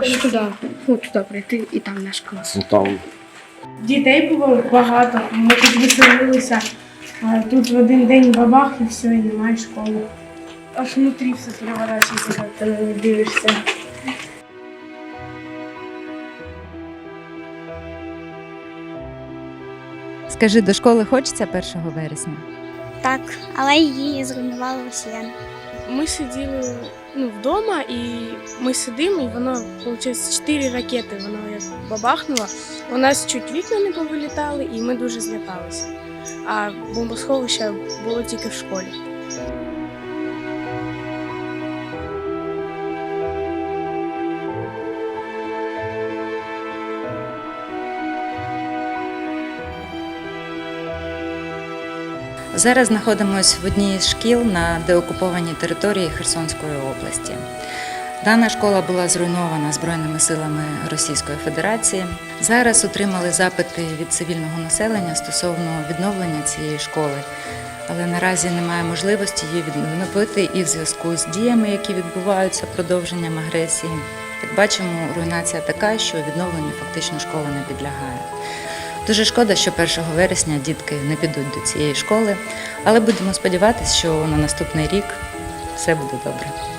Аж туди, от туди прийти, і там наш клас. Ну, Там Дітей було багато, ми тут веселилися. А тут в один день бабах і все, і немає школи. Аж внутрі все переворачується, коли ти на них дивишся. Скажи, до школи хочеться 1 вересня? Так, але її зруйнували росіяни. Ми сиділи ну, вдома, і ми сидимо, і воно, виходить, чотири ракети, воно як бабахнуло. У нас чуть вікна не повилітали, і ми дуже злякалися. А бомбосховище було тільки в школі. Зараз знаходимося в одній з шкіл на деокупованій території Херсонської області. Дана школа була зруйнована Збройними силами Російської Федерації. Зараз отримали запити від цивільного населення стосовно відновлення цієї школи, але наразі немає можливості її відновити і в зв'язку з діями, які відбуваються продовженням агресії. Як бачимо, руйнація така, що відновленню фактично школа не підлягає. Дуже шкода, що 1 вересня дітки не підуть до цієї школи, але будемо сподіватися, що на наступний рік все буде добре.